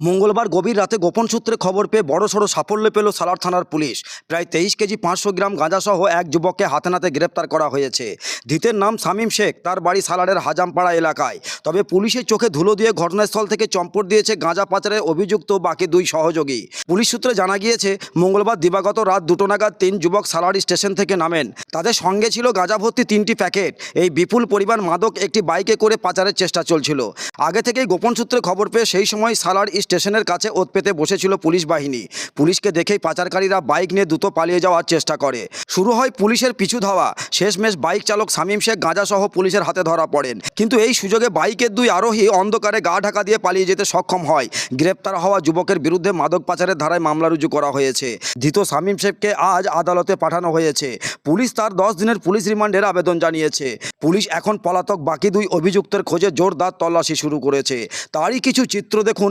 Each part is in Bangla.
মঙ্গলবার গভীর রাতে গোপন সূত্রে খবর পেয়ে বড়সড় সাফল্য পেল সালার থানার পুলিশ। প্রায় তেইশ কেজি পাঁচশো গ্রাম গাঁজাসহ এক যুবককে হাতে নাতে গ্রেপ্তার করা হয়েছে। ধৃতের নাম শামীম শেখ, তার বাড়ি সালারের হাজামপাড়া এলাকায়। তবে পুলিশের চোখে ধুলো দিয়ে ঘটনাস্থল থেকে চম্পট দিয়েছে গাঁজা পাচারের অভিযুক্ত বাকি দুই সহযোগী। পুলিশ সূত্রে জানা গিয়েছে, মঙ্গলবার দিবাগত রাত দুটো নাগাদ তিন যুবক সালারি স্টেশন থেকে নামেন। তাদের সঙ্গে ছিল গাঁজা ভর্তি তিনটি প্যাকেট। এই বিপুল পরিমাণ মাদক একটি বাইকে করে পাচারের চেষ্টা চলছিল। আগে থেকেই গোপন সূত্রে খবর পেয়ে সেই সময় সালার স্টেশনের কাছে ওত পেতে বসেছিল পুলিশ বাহিনী। পুলিশকে দেখেই পাচারকারীরা বাইক নিয়ে দ্রুত পালিয়ে যাওয়ার চেষ্টা করে। শুরু হয় পুলিশের পিছু ধাওয়া। শেষমেশ বাইক চালক শামীম শেখ গাঁজাসহ পুলিশের হাতে ধরা পড়েন। কিন্তু এই সুযোগে বাইকের দুই আরোহী অন্ধকারে গা ঢাকা দিয়ে পালিয়ে যেতে সক্ষম হয়। গ্রেপ্তার হওয়া যুবকের বিরুদ্ধে মাদক পাচারের ধারায় মামলা রুজু করা হয়েছে। ধৃত শামীম শেখকে আজ আদালতে পাঠানো হয়েছে। পুলিশ তার দশ দিনের পুলিশ রিমান্ডের আবেদন জানিয়েছে। পুলিশ এখন পলাতক বাকি দুই অভিযুক্তের খোঁজে জোরদার তল্লাশি শুরু করেছে। তারই কিছু চিত্র দেখুন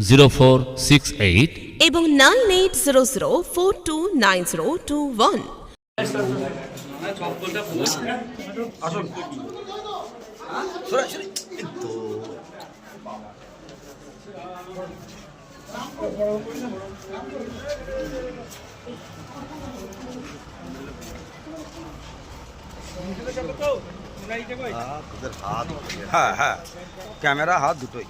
zero four six eight এবং nine eight zero zero four two nine zero two one হ্যাঁ হ্যাঁ। ক্যামেরা হাত দুটোই।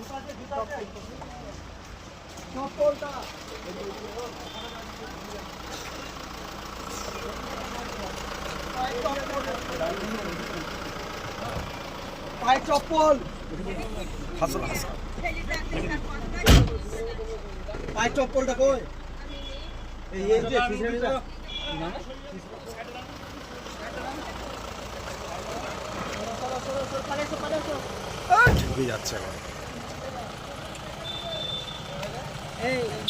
পায়ে চপ্পল হাসল হাসল পায়ে চপ্পলটা কই যে ঢুকে যাচ্ছে এখন Ei.